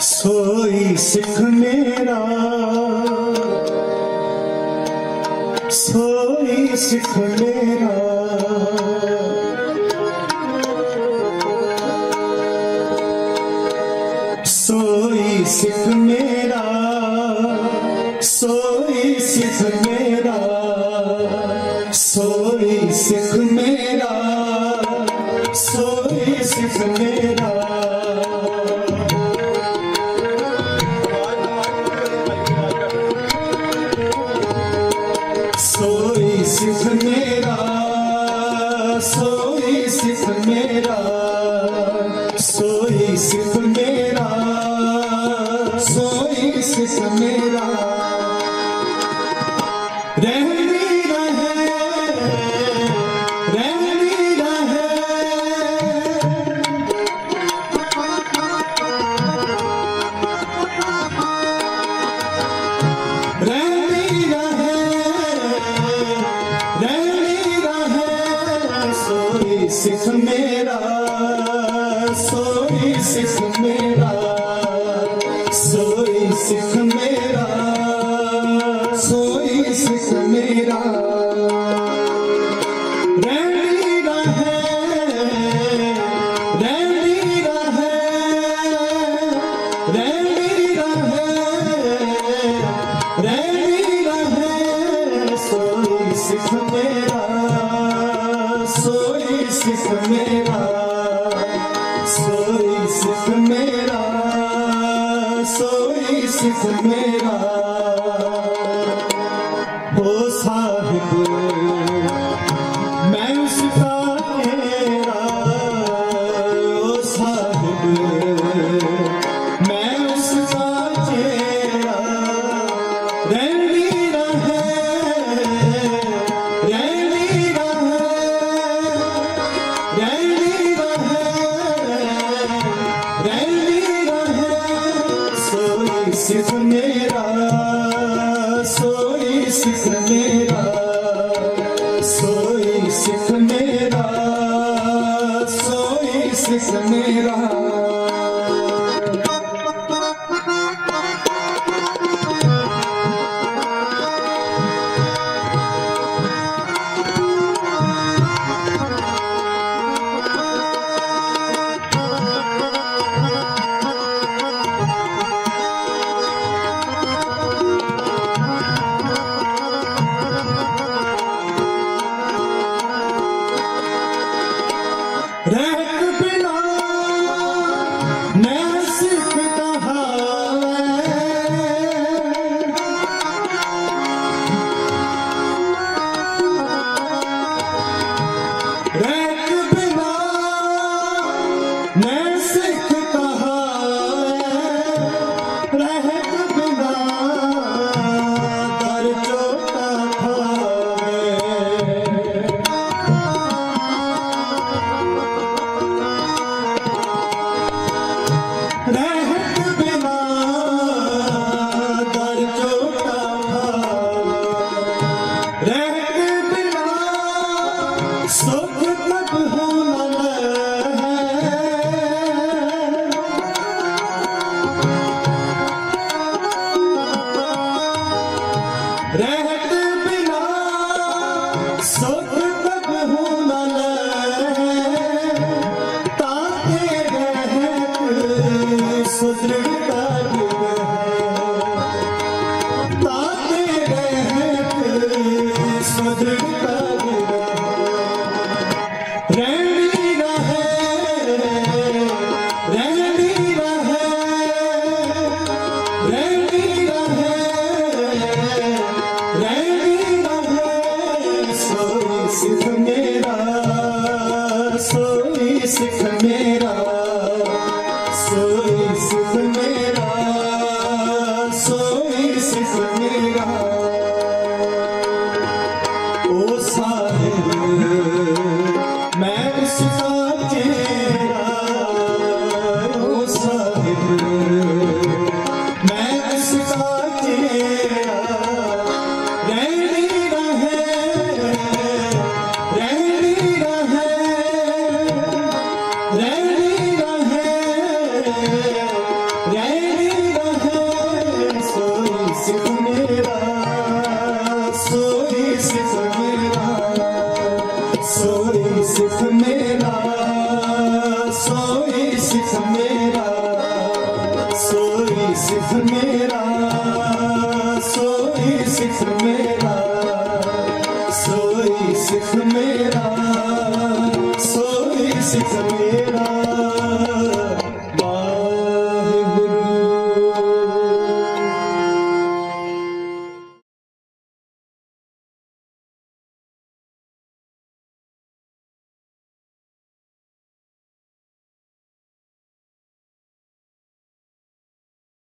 ਸੋਈ ਸਿੱਖ ਮੇਰਾ। ਸੋਈ ਸਿੱਖ ਮੇਰਾ। ਸੋਈ ਸਿੱਖ ਮੇਰਾ। ਸੋਈ ਸਿੱਖ ਮੇਰਾ। ਸੋਈ ਸਿੱਖ ਮੇਰਾ। ਸੋਈ ਸਿੱਖ ਮੇਰਾ। ਸਿਫ ਮੇਰਾ ਸੋਈ ਸਿਫ ਮੇਰਾ ਸੋਈ ਸਿਫ ਮੇਰਾ ਸੋਈ ਸਿਫ ਮੇਰਾ ਸਿੱਖ ਮੇਰਾ, ਸੋਈ ਸਿੱਖ ਮੇਰਾ, ਸੋਈ ਸਿੱਖ ਮੇਰਾ, ਸੋਈ ਸਿੱਖ ਮੇਰਾ। ਰਹਿਣੀ ਰਹੇ ਰਹਿਣੀ ਰਹੇ ਰਹਿਣੀ ਰਹੇ ਰਹਿਣੀ ਰਹੇ, ਸੋਈ ਸਿੱਖ ਮੇਰਾ। for me सिर मेरा सोई सिर मेरा सोई सिर मेरा सोई सिर मेरा ਸਤਿਗੁਰ ਕਾ ਰਹਿਣੀ ਨਾ ਹੈ ਰਹਿਣੀ ਨਾ ਹੈ ਰਹਿਣੀ ਨਾ ਹੈ ਰਹਿਣੀ ਨਾ ਹੈ ਸੋਈ ਸਿੱਖ ਮੇਰਾ, ਸੋਈ ਸਿੱਖ ਮੇਰਾ, ਸੋਈ